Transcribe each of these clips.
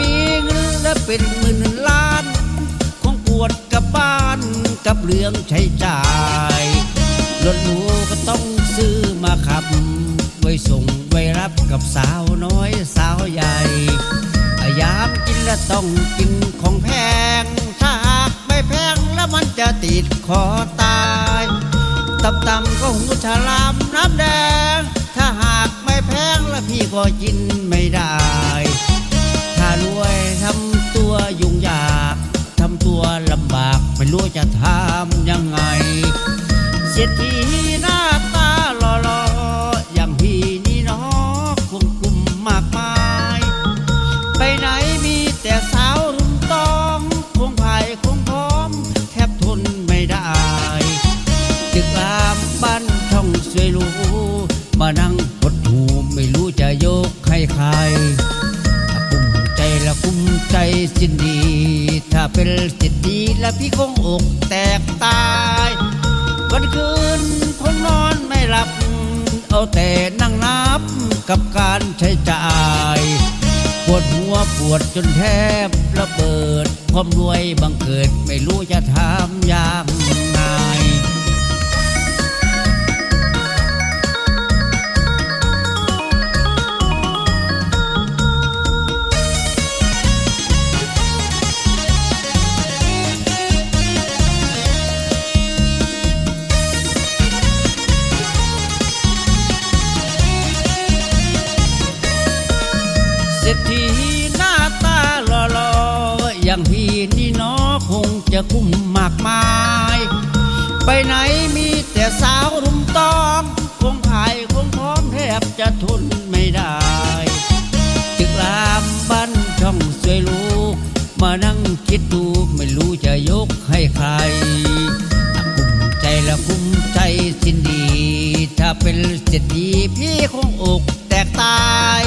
มีเงินและเป็นหมื่นล้านคงปวดกับบ้านกับเรื่องใช้จ่ายรถหรูก็ต้องซื้อมาขับ ไว้ส่งไว้รับกับสาวน้อยสาวใหญ่ยามกินแล้วต้องกินของแพง ถ้าหากไม่แพงแล้วมันจะติดคอตาย ตับต่ำก็หูฉลามน้ำแดง ถ้าหากไม่แพงแล้วพี่ก็กินไม่ได้ เศรษฐีหน้าตาหล่อๆอย่างพี่นี่เนาะคงกลุ่มมากมาย ไปไหนมีแต่สาวรุมตอมคงภายคงพร้อม แทบทนไม่ได้จึกรามบ้านช่องสวยรู้มานั่งปวดหูไม่รู้จะยกให้ใครกุ้มใจละกุ้มใจสิ้นดี ถ้าเป็นสิทธิแล้วพี่คงอกแตกตาย วันคืนคงนอนไม่หลับ เอาแต่นั่งนับกับการใช้จ่าย ปวดหัวปวดจนแทบระเบิด ความรวยบังเกิดไม่รู้จะทำอย่าง อย่างพี่นี่เนาะคงจะคุ้มมากมาย ไปไหนมีแต่สาวรุมตอม คงภายคงพร้อมแทบจะทนไม่ได้ตึกรามบ้านช่องสวยลูก มานั่งคิดดูไม่รู้จะยกให้ใครกุ้มใจละกุ้มใจสิ้นดี ถ้าเป็นเศรษฐีพี่คงอกแตกตาย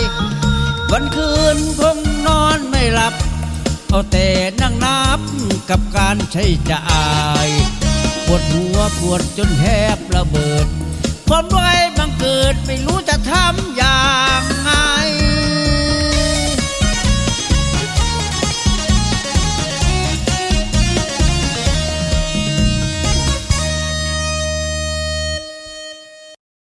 วันคืนคงนอนไม่หลับ เอาแต่ การใช้จ่ายปวดหัวปวดจนแทบระเบิด ความรวยบังเกิดไม่รู้จะทำอย่าง